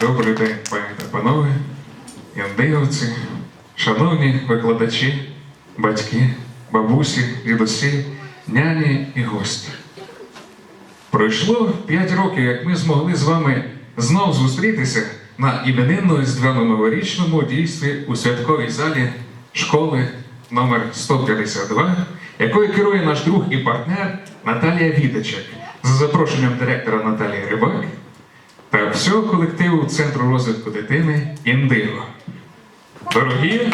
Добрий день, пані та панове, індивці, шановні викладачі, батьки, бабусі, дідусі, няні і гості. Пройшло 5 років, як ми змогли з вами знов зустрітися на іменинно різдвяно новорічному дійстві у святковій залі школи номер 152, якою керує наш друг і партнер Наталія Вітичек за запрошенням директора Наталії Рибак та всього колективу Центру розвитку дитини Індиго. Дорогі,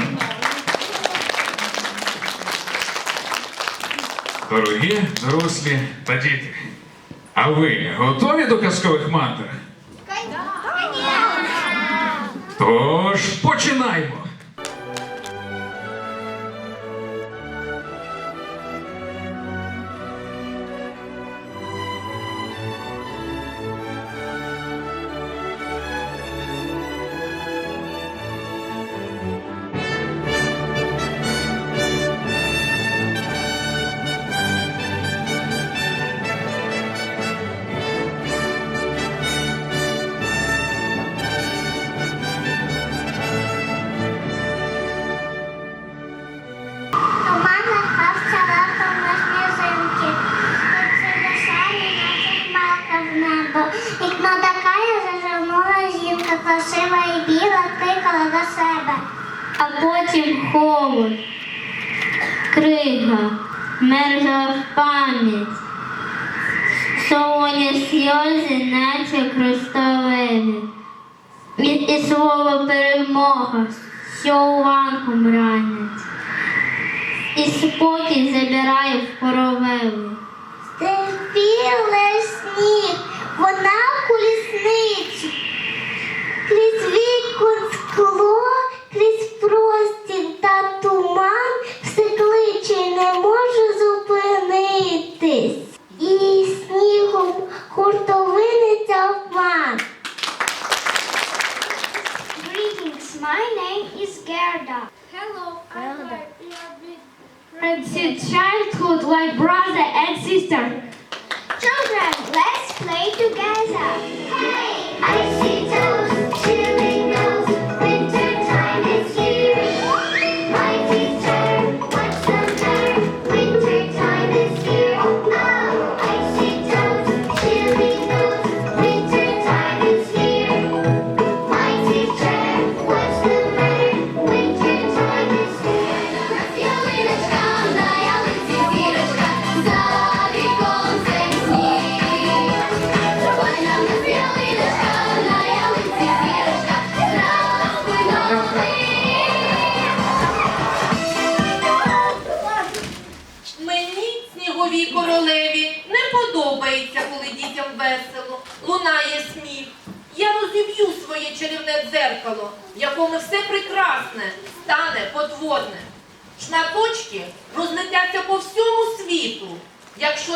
дорогі дорослі та діти. А ви готові до казкових мантр? Тож починаємо! Красива і біла, кликала до себе. А потім холод, крига, мерзла в пам'ять, солоні сльози, наче кристалини. І, і слово перемога, що уламком ранять. І спокій забирає в коровеву. Терпіле сніг, вона в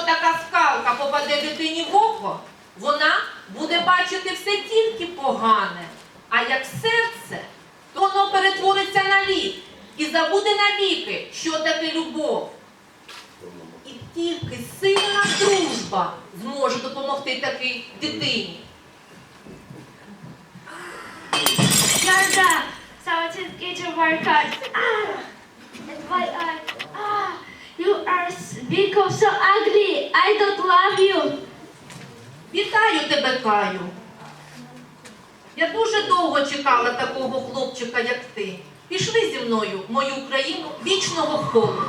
така скалка попаде дитині в око, вона буде бачити все тільки погане. Як ти. Пішли зі мною мою країну вічного холоду.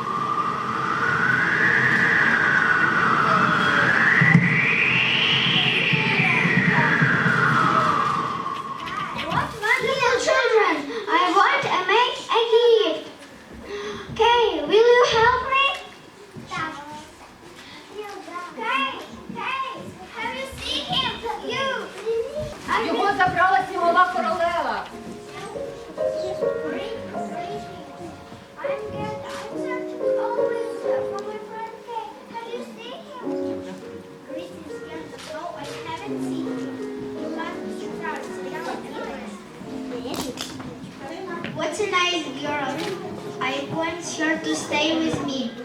What's a nice girl? I want her to stay with me.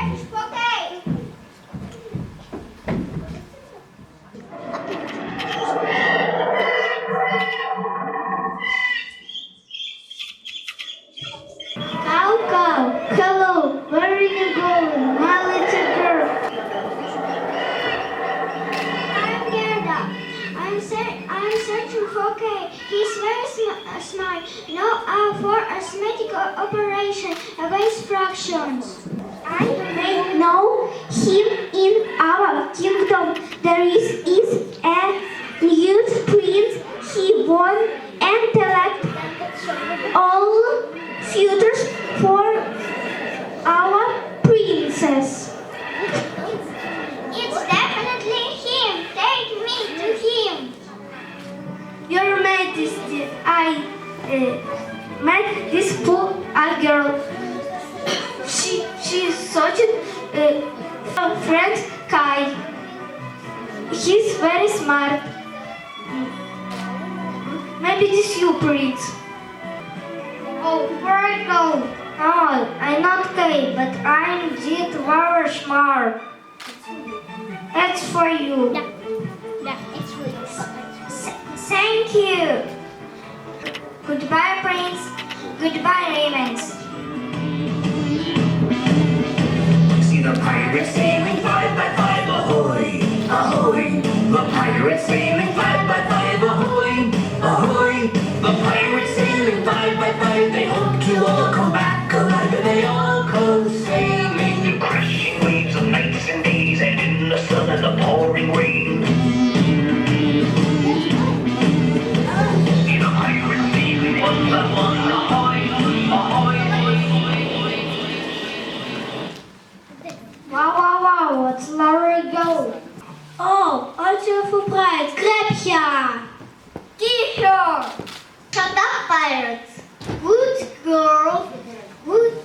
Neves, futures for our princess. It's definitely him. Take me to him. Your Majesty, I uh, met this poor uh, girl. She she is such a uh, friend Kai. He's very smart. Maybe this you, Prince. Oh, where I go? Oh, I'm not gay, but I'm indeed very smart. That's for you. Yeah, yeah, it's really Thank you. Goodbye, Prince. Goodbye, Ravens. See the pirates sailing five by five, ahoy, ahoy. The pirates sailing Oh, prize, Grabja! Give her! Shut up, pirates! Good girl, good,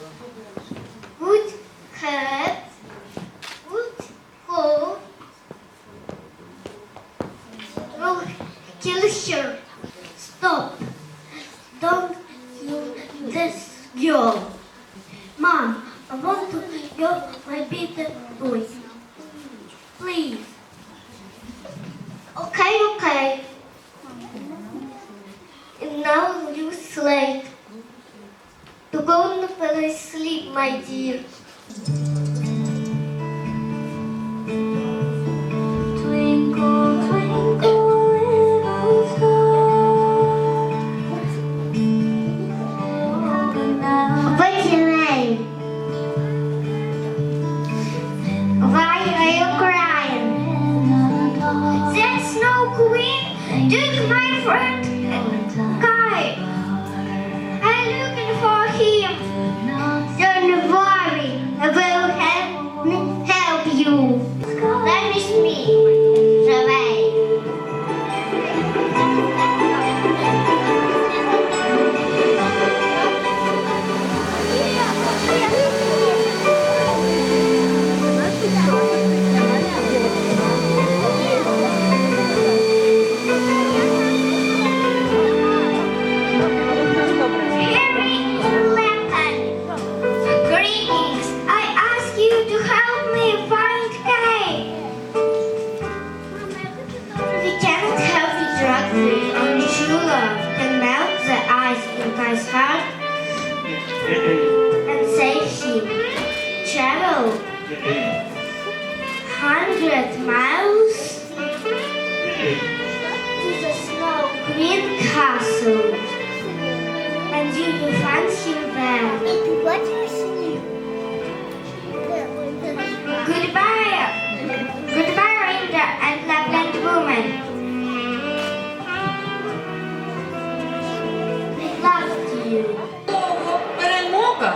good cat, good girl. Will kill her. Stop! Don't you this girl. Mom, I want to go my big boy. Please. Okay, okay. And now you late. To go to sleep, my dear. To the Snow Queen Castle and you will find him there. What is new? Goodbye, goodbye, Ranger and Lapland woman. I love you. Довго перемога,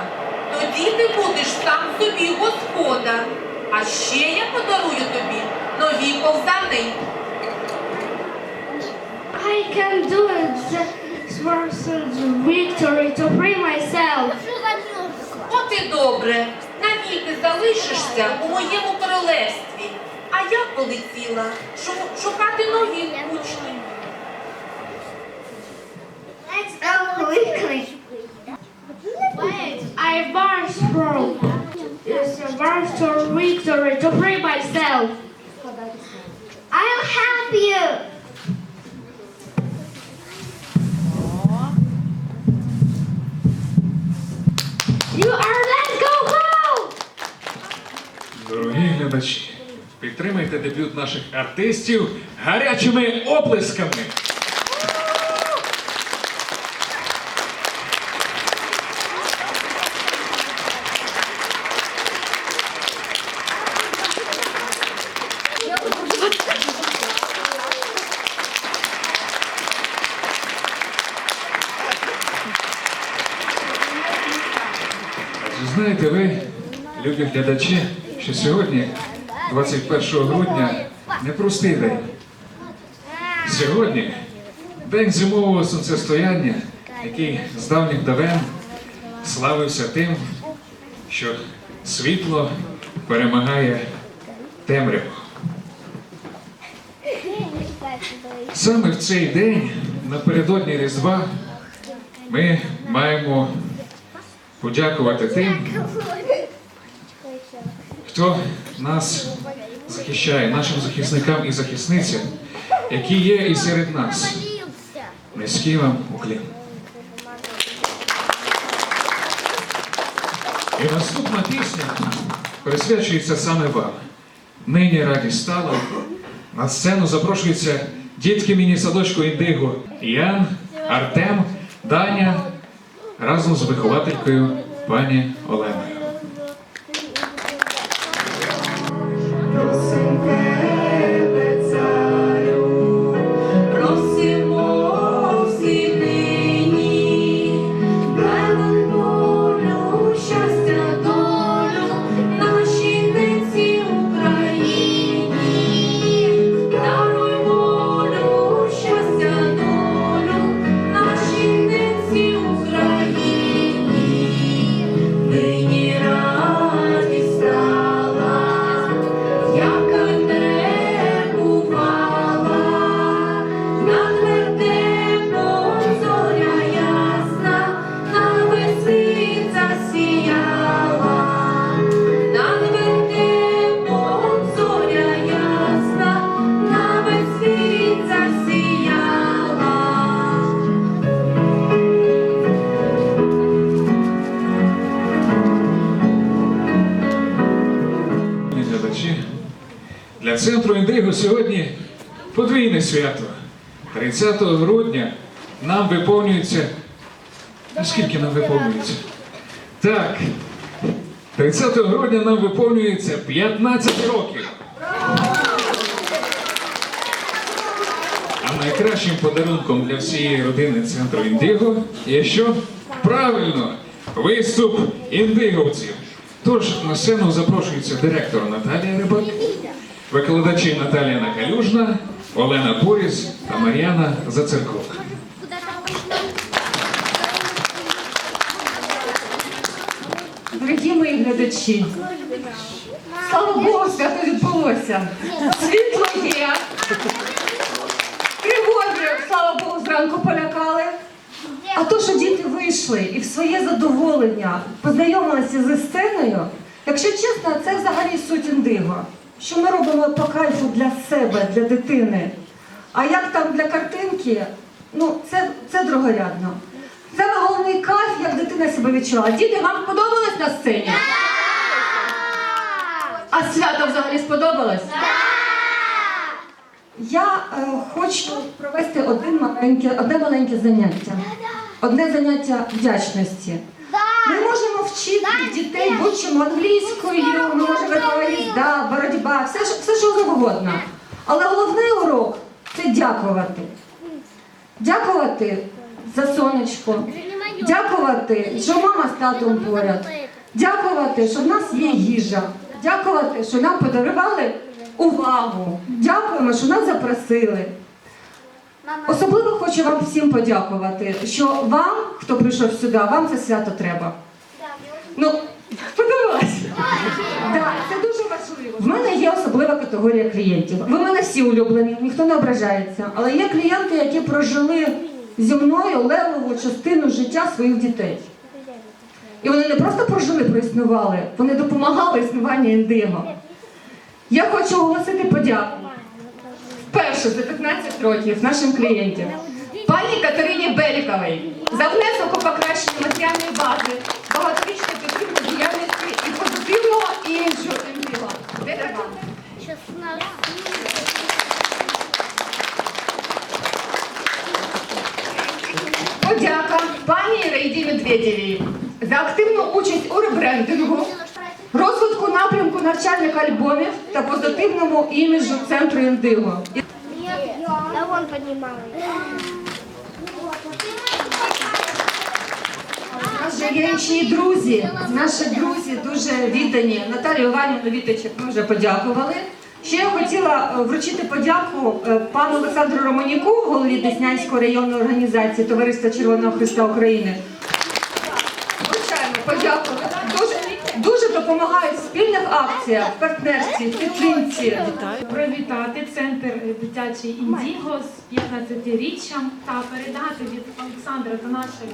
тоді ти будеш сам собі господар. А ще я подарую тобі нові ковзани. I can do it. This person's victory to free myself. От і добре, навіки залишишся у моєму королевстві. А я полетіла шу- шукати нові учні. Let's go quickly. Wait, I burst through. It's a burst to victory to free myself. I'll help you. You are let's go home! Дорогі глядачі, підтримайте дебют наших артистів гарячими оплесками. Любі глядачі, що сьогодні, 21 грудня, непростий день. Сьогодні день зимового сонцестояння, який з давніх давен славився тим, що світло перемагає темряву. Саме в цей день, напередодні Різдва, ми маємо подякувати тим, хто нас захищає, нашим захисникам і захисницям, які є і серед нас. Низький вам уклін. І наступна пісня присвячується саме вам. Нині радість стала. На сцену запрошуються дітки міні-садочку Індиго Ян, Артем, Даня разом з вихователькою пані Оленою. Подвійне свято. 30 грудня нам виповнюється. Ну, Скільки нам виповнюється? Так. 30 грудня нам виповнюється 15 років. А найкращим подарунком для всієї родини центру Індиго є що? Правильно, виступ індиговців. Тож на сцену запрошується директор Наталія Рибак, викладачі Наталія Накалюжна, Олена Боріс та Мар'яна Зацеркова. Дорогі мої глядачі, слава Богу, свято відбулося. Світло є. Пригоди, слава Богу, зранку полякали. А то, що діти вийшли і в своє задоволення познайомилися зі сценою, якщо чесно, це взагалі суть індиго. Що ми робимо по кайфу для себе, для дитини. А як там для картинки, ну це, це другорядно. Це головний кайф, як дитина себе відчула. Діти, вам сподобалось на сцені? А свято взагалі сподобалось? Я е, хочу провести один маленьке, одне маленьке заняття. Одне заняття вдячності. Ми можемо вчити дітей будь-чому англійською, ми можемо да, боротьба, все, все що завгодно. Але головний урок це дякувати. Дякувати за сонечко. Дякувати, що мама з татом поряд. Дякувати, що в нас є їжа. Дякувати, що нам подарували увагу. Дякуємо, що нас запросили. Особливо хочу вам всім подякувати, що вам, хто прийшов сюди, вам це свято треба. Ну, сподобалось? Так, це дуже важливо. В мене є особлива категорія клієнтів. Ви мене всі улюблені, ніхто не ображається. Але є клієнти, які прожили зі мною левову частину життя своїх дітей. І вони не просто прожили, проіснували, вони допомагали існуванню індиго. Я хочу оголосити подяку. Вперше за 15 років нашим клієнтам. Пані Катерині Беліковій за внесок у покращення матеріальної бази, багаторічну підтримку діяльності і позитивного іміджу індиго. Де треба? Подяка пані Рейді Медведєвій за активну участь у ребрендингу, розвитку напрямку навчальних альбомів та позитивному іміджу центру індиго. І Да вон поднимала. Наші друзі, наші друзі дуже віддані. Наталію Іванівну Вітичек ми вже подякували. Ще я хотіла е, вручити подяку е, пану Олександру Романюку, голові Деснянської районної організації Товариства Червоного Христа України. Звичайно, подякувати. Дуже, дуже допомагають спільних в партнерстві, в підтримці. привітати центр дитячий індіго з 15-річчям та передати від Олександра до нашої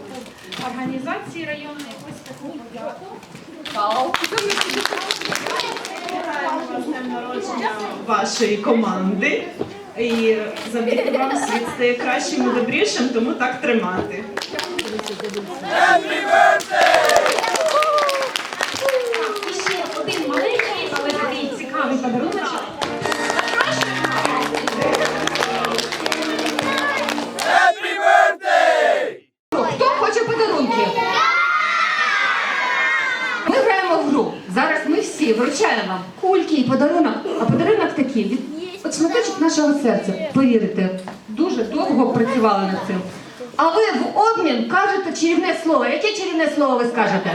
організації районної ось таку подяку. З днем народження вашої команди. І завдяки вам світ стає кращим і добрішим, тому так тримати. І ще один маленький, але такий цікавий подаруночок. Хто хоче подарунки? Ми граємо в гру. Зараз ми всі вручаємо вам кульки і подарунок. А подарунок такий від от шматочок нашого серця. Повірите, дуже довго працювали над цим. А ви в обмін кажете чарівне слово. Яке чарівне слово ви скажете?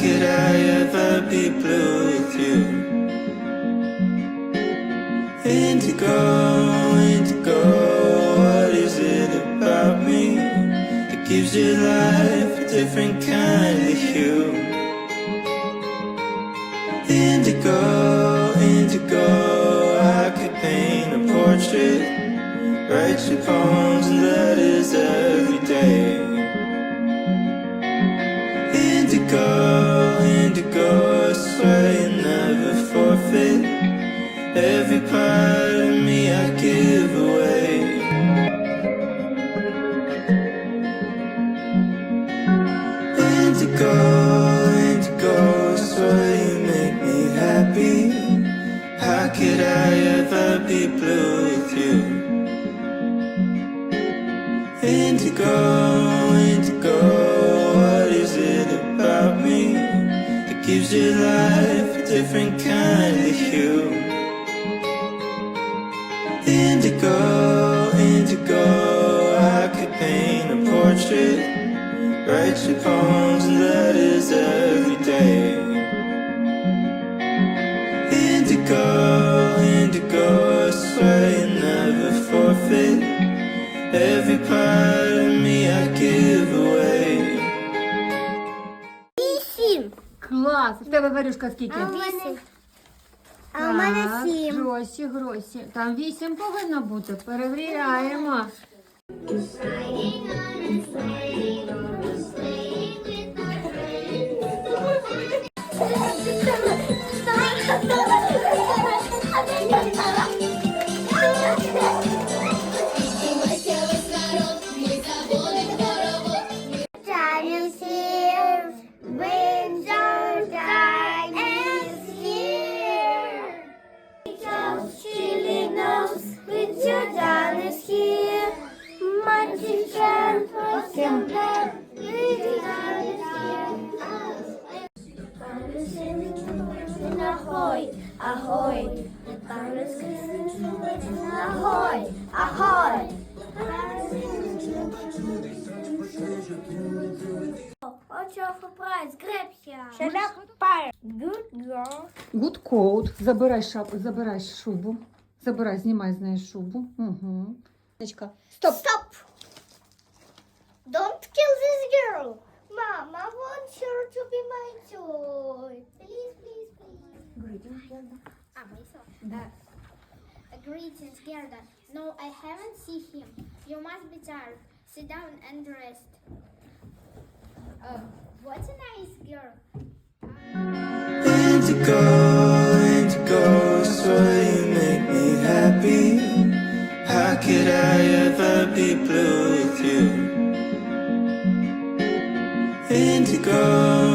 Could I ever be blue with you? Indigo, indigo, what is it about me that gives your life a different kind of hue? Indigo, Every part Every part of me I give away. Вісім. Клас! В тебе варюшка скільки? А в мене, а у мене Так, сім. Гроші, гроші. Там вісім повинно бути. Перевіряємо. Time you for prize. Grab here. Shut up, pirate. Good girl. Good coat. Забирай шап, забирай шубу. Забирай, знімай з неї шубу. Угу. Стоп. Stop. Don't kill this girl. Mom, I want her to be my toy. Ah, myself. That. Greetings, Gerda. No, I haven't seen him. You must be tired. Sit down and rest. Oh, what a nice girl. Indigo, indigo, so you make me happy. How could I ever be blue with you? Indigo.